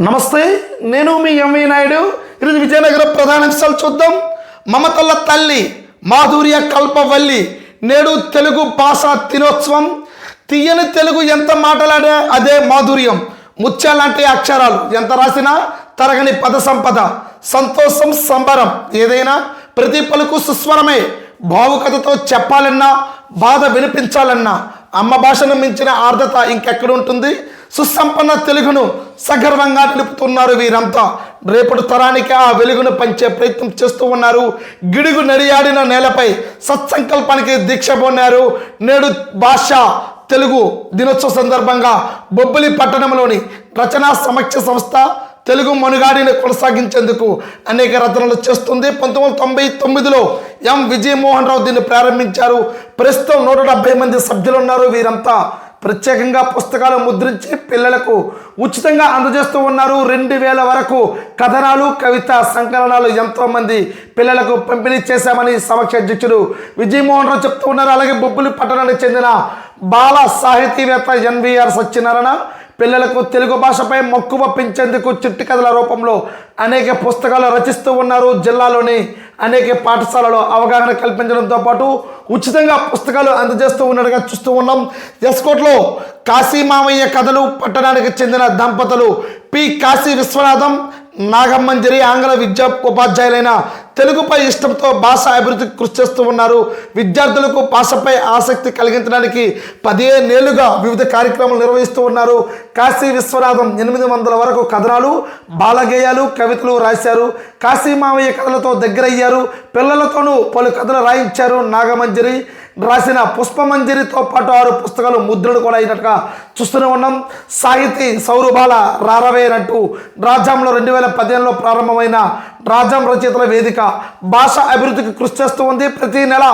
నమస్తే నేను మీ ఎంవి నాయుడు. ఈరోజు విజయనగరం ప్రధానాంశాలు చూద్దాం. మమతల తల్లి మాధుర్య కల్పవల్లి నేడు తెలుగు భాష దినోత్సవం. తీయని తెలుగు ఎంత మాట్లాడే అదే మాధుర్యం. ముత్యాలంటే అక్షరాలు ఎంత రాసినా తరగని పద సంపద సంతోషం సంబరం. ఏదైనా ప్రతి పలుకు సుస్వరమే. భావుకతతో చెప్పాలన్నా బాధ వినిపించాలన్నా అమ్మ భాషను మించిన ఆర్ద్రత ఇంకెక్కడ ఉంటుంది? సుసంపన్న తెలుగును సగర్వంగా నిలుపుతున్నారు వీరంతా. రేపటి తరానికి ఆ వెలుగును పంచే ప్రయత్నం చేస్తూ ఉన్నారు. గిడుగు నడియాడిన నేలపై సత్సంకల్పానికి దీక్ష పొన్నారు నేడు భాష తెలుగు దినోత్సవ సందర్భంగా బొబ్బిలి పట్టణంలోని రచనా సమీక్ష సంస్థ తెలుగు మనుగాడిని కొనసాగించేందుకు అనేక రచనలు చేస్తుంది. పంతొమ్మిది వందల తొంభై తొమ్మిదిలో ఎం. విజయమోహన్ రావు దీన్ని ప్రారంభించారు. ప్రస్తుతం నూట డెబ్బై మంది సభ్యులు ఉన్నారు వీరంతా. ప్రత్యేకంగా పుస్తకాలు ముద్రించి పిల్లలకు ఉచితంగా అందజేస్తూ ఉన్నారు. రెండు వేల వరకు కథనాలు కవిత సంకలనాలు ఎంతోమంది పిల్లలకు పంపిణీ చేశామని సమక్ష అధ్యక్షుడు విజయమోహన్ రావు చెప్తూ ఉన్నారు. అలాగే బొబ్బులి పట్టణానికి చెందిన బాల సాహితీవేత్త ఎన్విఆర్ సత్యనారాయణ పిల్లలకు తెలుగు భాషపై మక్కువ పెంచేందుకు చిట్టి కథల రూపంలో అనేక పుస్తకాలు రచిస్తూ ఉన్నారు. జిల్లాలోని అనేక పాఠశాలలో అవగాహన కల్పించడంతో పాటు ఉచితంగా పుస్తకాలు అందజేస్తూ ఉన్నట్టుగా చూస్తూ ఉన్నాం. ఎస్కోట్లో కాశీ మామయ్య కథలు పట్టణానికి చెందిన దంపతులు పి. కాశీ విశ్వనాథం నాగమ్మంజరి ఆంగ్ల విద్యా ఉపాధ్యాయులైన తెలుగుపై ఇష్టంతో భాష అభివృద్ధికి కృషి చేస్తూ ఉన్నారు. విద్యార్థులకు భాషపై ఆసక్తి కలిగించడానికి పదిహేనేళ్ళుగా వివిధ కార్యక్రమాలు నిర్వహిస్తూ ఉన్నారు. కాశీ విశ్వనాథం ఎనిమిది వందల వరకు కథనాలు బాలగేయాలు కవితలు రాశారు. కాశీ మావయ్య కథలతో దగ్గరయ్యారు. పిల్లలతోనూ పలు కథలు రాయించారు నాగమంజరి. రాసిన పుష్పమంజరితో పాటు ఆరు పుస్తకాలు ముద్రలు కూడా అయినట్టుగా చూస్తూనే ఉన్నాం. సాహితీ సౌరభాల రారవేనంటూ రాజ్యాంలో రెండు వేల పదిహేనులో ప్రారంభమైన రాజ్యం రచయితల వేదిక భాష అభివృద్ధికి కృషి చేస్తూ ఉంది. ప్రతి నెల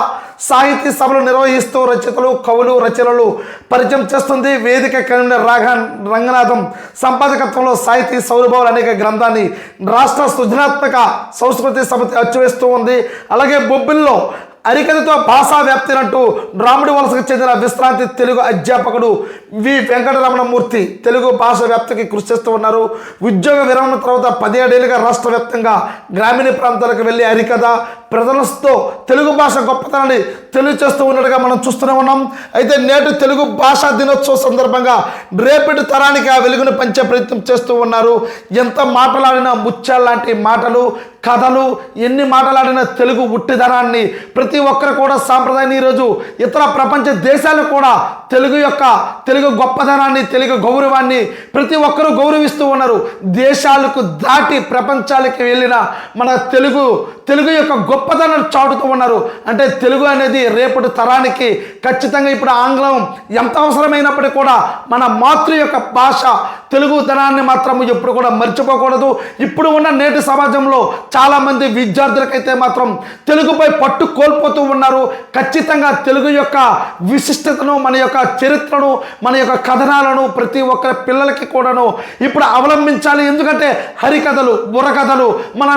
సాహితీ సభలు నిర్వహిస్తూ రచయితలు కవులు రచనలు పరిచయం చేస్తుంది. వేదిక కన్వీనర్ రాఘన్ రంగనాథం సంపాదకత్వంలో సాహితీ సౌరభావులు అనేక గ్రంథాన్ని రాష్ట్ర సృజనాత్మక సంస్కృతి సమితి అచ్చివేస్తూ ఉంది. అలాగే బొబ్బిల్లో అరికథతో భాషా వ్యాప్తినంటూ రాముడి వలసకు చెందిన విశ్రాంతి తెలుగు అధ్యాపకుడు వి వెంకటరమణమూర్తి తెలుగు భాష వ్యాప్తికి కృషి చేస్తూ ఉన్నారు. ఉద్యోగ విరమణ తర్వాత పదిహేడేళ్ళుగా రాష్ట్ర వ్యాప్తంగా గ్రామీణ ప్రాంతాలకు వెళ్ళి హరికథ ప్రజలతో తెలుగు భాష గొప్పతనాన్ని తెలియచేస్తూ ఉన్నట్టుగా మనం చూస్తూనే ఉన్నాం. అయితే నేటి తెలుగు భాషా దినోత్సవం సందర్భంగా రేపటి తరానికి ఆ వెలుగును పంచే ప్రయత్నం చేస్తూ ఉన్నారు. ఎంత మాటలాడినా ముత్యాల లాంటి మాటలు కథలు ఎన్ని మాటలాడిన తెలుగు ఉట్టిదనాన్ని ప్రతి ఒక్కరు కూడా సాంప్రదాయాన్ని ఈరోజు ఇతర ప్రపంచ దేశాలు కూడా తెలుగు యొక్క తెలుగు తెలుగు గొప్పదనాన్ని తెలుగు గౌరవాన్ని ప్రతి ఒక్కరూ గౌరవిస్తూ ఉన్నారు. దేశాలకు దాటి ప్రపంచాలకి వెళ్ళిన మన తెలుగు తెలుగు యొక్క గొప్పతనం చాటుతూ ఉన్నారు. అంటే తెలుగు అనేది రేపటి తరానికి ఖచ్చితంగా ఇప్పుడు ఆంగ్లం ఎంత అవసరమైనప్పటికీ కూడా మన మాతృ యొక్క భాష తెలుగు ధనాన్ని మాత్రం ఎప్పుడు కూడా మర్చిపోకూడదు. ఇప్పుడు ఉన్న నేటి సమాజంలో చాలామంది విద్యార్థులకైతే మాత్రం తెలుగుపై పట్టు కోల్పోతూ ఉన్నారు. ఖచ్చితంగా తెలుగు యొక్క విశిష్టతను మన యొక్క చరిత్రను మన యొక్క కథనాలను ప్రతి ఒక్కరి పిల్లలకి కూడాను ఇప్పుడు అవలంబించాలి. ఎందుకంటే హరికథలు బుర్రకథలు మన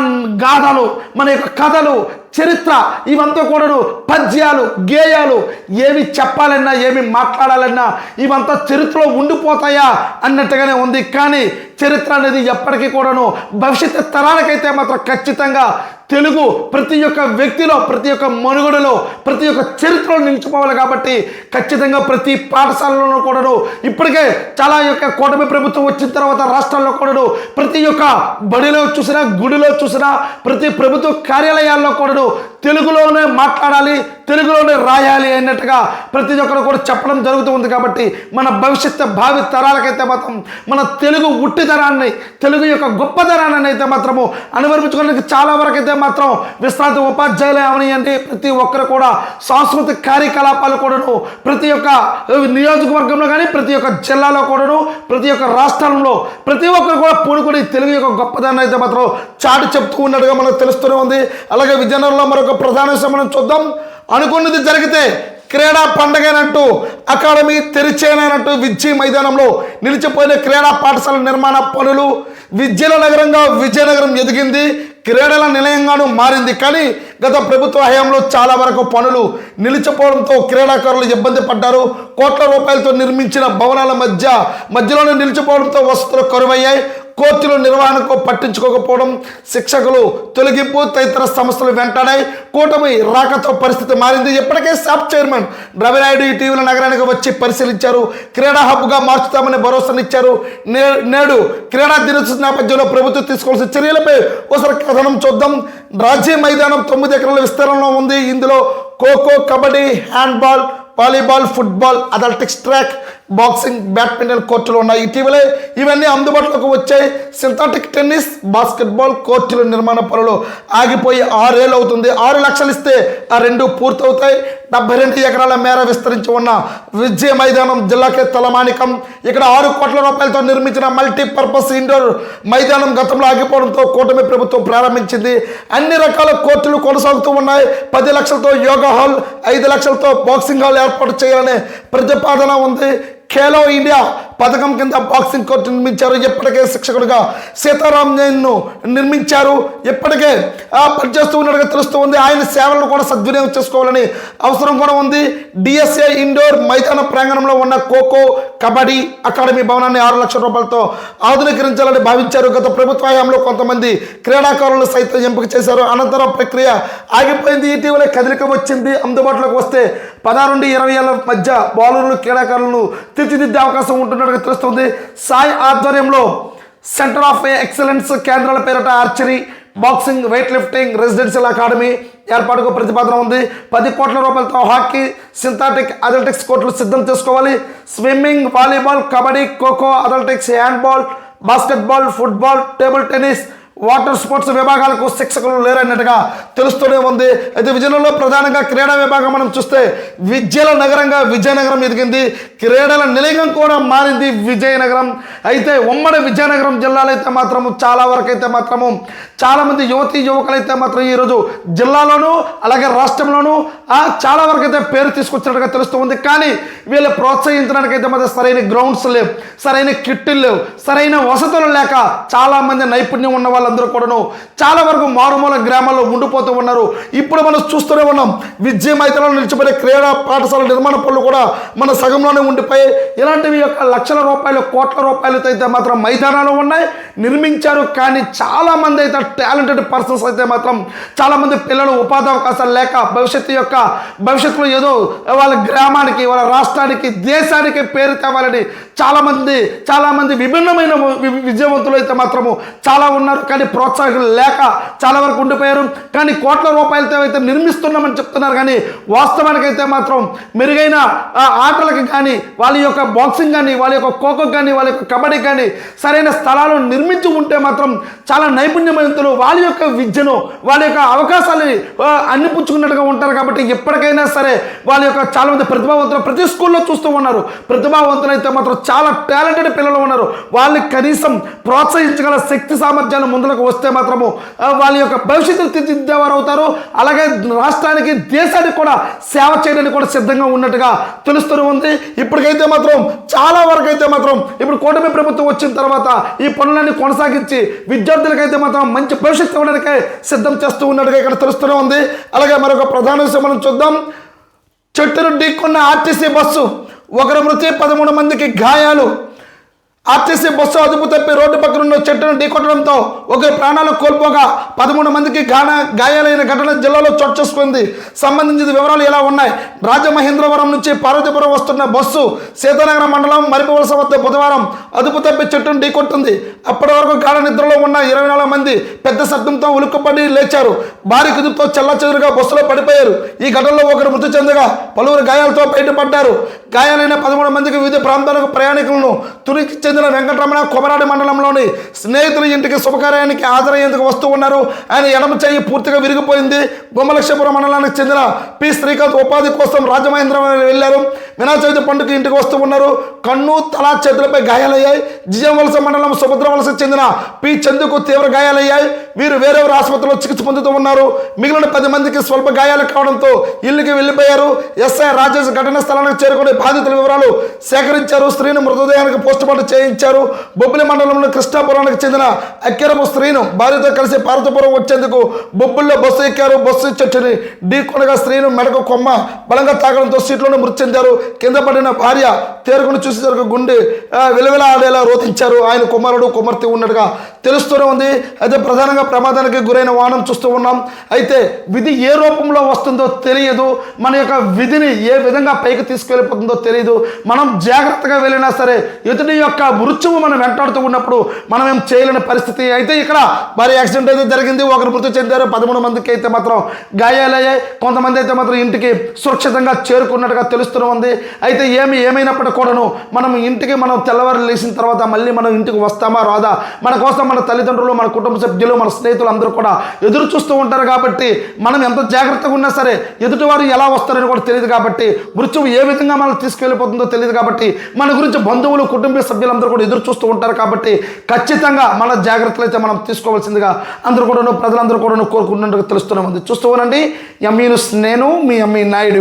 గాథలు మన యొక్క కథలు చరిత్ర ఇవంతా కూడాను పద్యాలు గేయాలు. ఏమి చెప్పాలన్నా ఏమి మాట్లాడాలన్నా ఇవంతా చరిత్రలో ఉండిపోతాయా అన్నట్టుగానే ఉంది. కానీ చరిత్ర అనేది ఎప్పటికీ కూడాను భవిష్యత్తు తరాలకైతే మాత్రం ఖచ్చితంగా తెలుగు ప్రతి ఒక్క వ్యక్తిలో ప్రతి ఒక్క మనుగడలో ప్రతి ఒక్క చరిత్రలో నిలిచిపోవాలి కాబట్టి ఖచ్చితంగా ప్రతి పాఠశాలలోనూ కూడాను ఇప్పటికే చాలా యొక్క కూటమి ప్రభుత్వం వచ్చిన తర్వాత రాష్ట్రాల్లో కూడాను ప్రతి ఒక్క బడిలో చూసినా గుడిలో చూసినా ప్రతి ప్రభుత్వ కార్యాలయాల్లో కూడాను తెలుగులోనే మాట్లాడాలి తెలుగులోనే రాయాలి అన్నట్టుగా ప్రతి ఒక్కరు కూడా చెప్పడం జరుగుతూ ఉంది కాబట్టి మన భవిష్యత్తు భావి తరాలకైతే మాత్రం మన తెలుగు ఉట్టిదనాన్ని తెలుగు యొక్క గొప్పతనాన్ని అయితే మాత్రము అనుభవించుకోవడానికి చాలా వరకు అయితే మాత్రం విశ్రాంతి ఉపాధ్యాయులు అవనియండి. ప్రతి ఒక్కరు కూడా సాంస్కృతిక కార్యకలాపాలు కూడాను ప్రతి ఒక్క నియోజకవర్గంలో కానీ ప్రతి ఒక్క జిల్లాలో కూడాను ప్రతి ఒక్క రాష్ట్రంలో ప్రతి ఒక్కరు కూడా పూనుకొని తెలుగు యొక్క గొప్పదనాన్ని అయితే మాత్రం చాటు చెప్తూ ఉన్నట్టుగా మనకు తెలుస్తూనే ఉంది. అలాగే విజయనగరంలో మరొక ప్రధాన మనం చూద్దాం. అనుకున్నది జరిగితే క్రీడా పండగనంటూ అకాడమీ తెరిచేనట్టు విద్య మైదానంలో నిలిచిపోయిన క్రీడా పాఠశాల నిర్మాణ పనులు విద్యల నగరంగా విజయనగరం ఎదిగింది. క్రీడల నిలయంగాను మారింది. కానీ గత ప్రభుత్వ హయాంలో చాలా వరకు పనులు నిలిచిపోవడంతో క్రీడాకారులు ఇబ్బంది పడ్డారు. కోట్ల రూపాయలతో నిర్మించిన భవనాల మధ్య మధ్యలోనే నిలిచిపోవడంతో వసతులు కరువయ్యాయి. కోర్టులు నిర్వహణకు పట్టించుకోకపోవడం శిక్షకులు తొలగింపు తదితర సమస్యలు వెంటాడాయి కూటమి రాకతో పరిస్థితి మారింది. ఇప్పటికే సాప్ చైర్మన్ రవినాయుడు ఇటీవల నగరానికి వచ్చి పరిశీలించారు. క్రీడా హబ్గా మార్చుతామని భరోసానిచ్చారు నే- నేడు క్రీడా దినోత్సవ నేపథ్యంలో ప్రభుత్వం తీసుకోవాల్సిన చర్యలపై ఒకసారి కథనం చూద్దాం. రాజీ మైదానం తొమ్మిది ఎకరాల విస్తీర్ణంలో ఉంది. ఇందులో kho kho kabaddi handball volleyball football athletics track boxing badminton కోర్టులు ఉన్నాయి. ఇటీవలే ఇవన్నీ అందుబాటులోకి వచ్చాయి. సింథాటిక్ టెన్నిస్ బాస్కెట్బాల్ కోర్టుల నిర్మాణ పనులు ఆగిపోయి ఆరేళ్ళు అవుతుంది. ఆరు లక్షలు ఇస్తే ఆ రెండు పూర్తవుతాయి. డెబ్బై రెండు ఎకరాల మేర విస్తరించి ఉన్న విజయ మైదానం జిల్లాకే తలమానికం. ఇక్కడ ఆరు కోట్ల రూపాయలతో నిర్మించిన మల్టీపర్పస్ ఇండోర్ మైదానం గతంలో ఆగిపోవడంతో కూటమి ప్రభుత్వం ప్రారంభించింది. అన్ని రకాల కోర్టులు కొనసాగుతూ ఉన్నాయి. పది లక్షలతో యోగా హాల్ ఐదు లక్షలతో బాక్సింగ్ హాల్ ఏర్పాటు చేయాలనే ప్రతిపాదన ఉంది. 开了饮料。పథకం కింద బాక్సింగ్ కోర్టు నిర్మించారు. ఎప్పటికే శిక్షకుడుగా సీతారాం నిర్మించారు. ఇప్పటికే పనిచేస్తూ ఉన్నట్టుగా తెలుస్తూ ఉంది. ఆయన సేవలను కూడా సద్వినియోగం చేసుకోవాలని అవసరం కూడా ఉంది. డిఎస్ఏ ఇండోర్ మైదాన ప్రాంగణంలో ఉన్న ఖోఖో కబడ్డీ అకాడమీ భవనాన్ని ఆరు లక్షల రూపాయలతో ఆధునీకరించాలని భావించారు. గత ప్రభుత్వ హయాంలో కొంతమంది క్రీడాకారులను సైతం ఎంపిక చేశారు. అనంతరం ప్రక్రియ ఆగిపోయింది. ఇటీవలే కదలిక వచ్చింది. అందుబాటులోకి వస్తే పదహారు నుండి ఇరవై ఏళ్ళ మధ్య బౌలర్లు క్రీడాకారులను తీర్చిదిద్దే అవకాశం ఉంటున్నట్టుగా తెలుస్తుంది సాయి ఆధ్వర్యంలో సెంటర్ ఆఫ్ ఎక్సలెన్స్ కేంద్రాల పేరిట archery boxing weight lifting residential academy ఏర్పాటుకు ప్రతిపాదన ఉంది. పది కోట్ల రూపాయలతో హాకీ సింథాటిక్ అథ్లెటిక్స్ కోర్టులు సిద్ధం చేసుకోవాలి. Swimming volleyball kabaddi kho kho athletics handball basketball football table tennis water sports విభాగాలకు శిక్షకులు లేరన్నట్టుగా తెలుస్తూనే ఉంది. అయితే విజయనగరంలో ప్రధానంగా క్రీడా విభాగం మనం చూస్తే విద్యల నగరంగా విజయనగరం ఎదిగింది. క్రీడల నిలయం కూడా మారింది విజయనగరం. అయితే ఉమ్మడి విజయనగరం జిల్లాలో అయితే మాత్రం చాలా వరకు అయితే మాత్రము చాలామంది యువతి యువకులు అయితే మాత్రం ఈరోజు జిల్లాలోనూ అలాగే రాష్ట్రంలోనూ చాలా వరకు అయితే పేరు తీసుకొచ్చినట్టుగా తెలుస్తూ ఉంది. కానీ వీళ్ళు ప్రోత్సహించడానికి అయితే మాత్రం సరైన గ్రౌండ్స్ లేవు సరైన కిట్లు లేవు సరైన వసతులు లేక చాలామంది నైపుణ్యం ఉన్న వాళ్ళందరూ కూడాను చాలా వరకు మారుమూల గ్రామాల్లో ఉండిపోతూ ఉన్నారు. ఇప్పుడు మనం చూస్తూనే ఉన్నాం. విద్య మైదానంలో నిలిచిపోయే క్రీడా పాఠశాల నిర్మాణ పనులు కూడా మన సగంలోనే ఉండిపోయి ఇలాంటివి యొక్క లక్షల రూపాయలు కోట్ల రూపాయలతో అయితే మాత్రం మైదానాలు ఉన్నాయి. నిర్మించారు కానీ చాలా మంది అయితే టాలెంటెడ్ పర్సన్స్ అయితే మాత్రం చాలామంది పిల్లలు ఉపాధి అవకాశాలు లేక భవిష్యత్తు యొక్క భవిష్యత్తులో ఏదో వాళ్ళ గ్రామానికి వాళ్ళ రాష్ట్రానికి దేశానికి పేరు తేవాలని చాలామంది చాలామంది విభిన్నమైన విజయవంతులు అయితే మాత్రము చాలా ఉన్నారు. కానీ ప్రోత్సాహం లేక చాలా వరకు ఉండిపోయారు. కానీ కోట్ల రూపాయలతో అయితే నిర్మిస్తున్నామని చెప్తున్నారు. కానీ వాస్తవానికి అయితే మాత్రం మెరుగైన ఆటలకు కానీ వాళ్ళ యొక్క బాక్సింగ్ కానీ వాళ్ళ యొక్క ఖోఖో కానీ వాళ్ళ యొక్క కబడ్డీ కానీ సరైన స్థలాలు నిర్మించి ఉంటే మాత్రం చాలా నైపుణ్యవంతులు వాళ్ళ యొక్క విద్యను వాళ్ళ యొక్క అవకాశాలని అన్నిపుచ్చుకున్నట్టుగా అందిపుచ్చుకున్నట్టుగా ఉంటారు. కాబట్టి ఎప్పటికైనా సరే వాళ్ళ యొక్క చాలామంది ప్రతిభావంతులు ప్రతి స్కూల్లో చూస్తూ ఉన్నారు. ప్రతిభావంతులు అయితే మాత్రం చాలా టాలెంటెడ్ పిల్లలు ఉన్నారు. వాళ్ళని కనీసం ప్రోత్సహించగల శక్తి సామర్థ్యాలు ముందులకు వస్తే మాత్రము వాళ్ళ యొక్క భవిష్యత్తును తీర్చిదిద్దేవారు అవుతారు. అలాగే రాష్ట్రానికి దేశానికి కూడా సేవ చేయడానికి కూడా సిద్ధంగా ఉన్నట్టుగా తెలుస్తూనే ఉంది. ఇప్పటికైతే మాత్రం చాలా వరకు అయితే మాత్రం ఇప్పుడు కూటమి ప్రభుత్వం వచ్చిన తర్వాత ఈ పనులన్నీ కొనసాగించి విద్యార్థులకైతే మాత్రం మంచి భవిష్యత్తు ఇవ్వడానికే సిద్ధం చేస్తూ ఉన్నట్టుగా ఇక్కడ తెలుస్తూనే ఉంది. అలాగే మరొక ప్రధాన విషయం మనం చూద్దాం. చెట్టును ఢీక్కున్న ఆర్టీసీ బస్సు ఒకరు మృతి పదమూడు మందికి గాయాలు. ఆర్టీసీ బస్సు అదుపు తప్పి రోడ్డు పక్కన ఉన్న చెట్టును ఢీకొట్టడంతో ఒకరి ప్రాణాలు కోల్పోగా పదమూడు మందికి గాన గాయాలైన ఘటన జిల్లాలో చోటు చేసుకుంది. సంబంధించిన వివరాలు ఎలా ఉన్నాయి? రాజమహేంద్రవరం నుంచి పార్వతీపురం వస్తున్న బస్సు సీతానగరం మండలం మరిపవలస వద్ద బుధవారం అదుపు తప్పి చెట్టును ఢీకొట్టింది. అప్పటి వరకు గాఢ నిద్రలో ఉన్న ఇరవై నాలుగు మంది పెద్ద శబ్దంతో ఉలుక్కుపడి లేచారు. భారీ కుదుపుతో చెల్లచెదురుగా బస్సులో పడిపోయారు. ఈ ఘటనలో ఒకరు మృతి చెందగా పలువురు గాయాలతో బయటపడ్డారు. గాయాలైన పదమూడు మందికి వివిధ ప్రాంతాలకు ప్రయాణికులను తునికి చెందిన వెంకటరమణ కొమరాడి మండలంలోని స్నేహితుల ఇంటికి శుభకార్యానికి హాజరయ్యేందుకు వస్తూ ఉన్నారు. ఆయన ఎడమ చేయి పూర్తిగా విరిగిపోయింది. బొమ్మలక్షపురం మండలానికి చెందిన పి. శ్రీకాంత్ ఉపాధి కోసం రాజమహేంద్రం వెళ్ళారు. వినాయక చవితి పండుగ ఇంటికి వస్తూ ఉన్నారు. కన్ను తల చేతులపై గాయాలయ్యాయి. జిజం వలస మండలం సుభద్ర వలసకు చెందిన పి. చందుకు తీవ్ర గాయాలయ్యాయి. వీరు వేరెవరు ఆసుపత్రిలో చికిత్స పొందుతూ ఉన్నారు. మిగిలిన పది మందికి స్వల్ప గాయాలు కావడంతో ఇల్లుకి వెళ్ళిపోయారు. ఎస్ఐ రాజేష్ ఘటనా స్థలానికి చేరుకుని బాధితుల వివరాలు సేకరించారు. స్త్రీని మృతదేహానికి పోస్టుమార్టం చేయించారు. బొబ్బిలి మండలంలో కృష్ణాపురానికి చెందిన అక్కిరము స్త్రీను భార్యతో కలిసి పార్వతీపురం వచ్చేందుకు బొబ్బుల్లో బస్సు ఎక్కారు. బస్సు చెట్టుని ఢీకొనగా స్త్రీను మెడకు కొమ్మ బలంగా తాగడంతో సీట్లోనే మృతి చెందారు. కింద పడిన భార్య తేరుకుని చూసేసరికి గుండె ఆ, విలవిలాడేలా రోతించారు ఆయన కుమారుడు కుమార్తె ఉన్నట్టుగా తెలుస్తూనే ఉంది. అయితే ప్రధానంగా ప్రమాదానికి గురైన వాహనం చూస్తూ ఉన్నాం. అయితే విధి ఏ రూపంలో వస్తుందో తెలియదు. మన యొక్క విధిని ఏ విధంగా పైకి తీసుకెళ్ళిపోతుందో తెలియదు. మనం జాగ్రత్తగా వెళ్ళినా సరే ఎదుటి యొక్క మృత్యువు మనం వెంటాడుతూ ఉన్నప్పుడు మనం ఏం చేయలేని పరిస్థితి. అయితే ఇక్కడ భారీ యాక్సిడెంట్ అయితే జరిగింది. ఒకరు మృతి చెందారు. పదమూడు మందికి అయితే మాత్రం గాయాలయ్యాయి. కొంతమంది అయితే మాత్రం ఇంటికి సురక్షితంగా చేరుకున్నట్టుగా తెలుస్తూనే ఉంది. అయితే ఏమి ఏమైనప్పటికీ కూడాను మనం ఇంటికి మనం తెల్లవారు లేచిన తర్వాత మళ్ళీ మనం ఇంటికి వస్తామా? రాదా? మన కోసం మన తల్లిదండ్రులు మన కుటుంబ సభ్యులు మన స్నేహితులు అందరూ కూడా ఎదురు చూస్తూ ఉంటారు కాబట్టి మనం ఎంత జాగ్రత్తగా ఉన్నా సరే ఎదుటివారు ఎలా వస్తారని కూడా తెలియదు కాబట్టి మృత్యువు ఏ విధంగా మనం తీసుకెళ్ళిపోతుందో తెలియదు కాబట్టి మన గురించి బంధువులు కుటుంబ సభ్యులందరూ కూడా ఎదురు చూస్తూ ఉంటారు కాబట్టి ఖచ్చితంగా మన జాగ్రత్తలు అయితే మనం తీసుకోవాల్సిందిగా అందరూ కూడా ప్రజలందరూ కూడా కోరుకుంటున్నట్టుగా తెలుస్తున్నాం చూస్తూ ఉండండి. ఎమ్మీ నేను మీ అమ్మీ నాయుడు.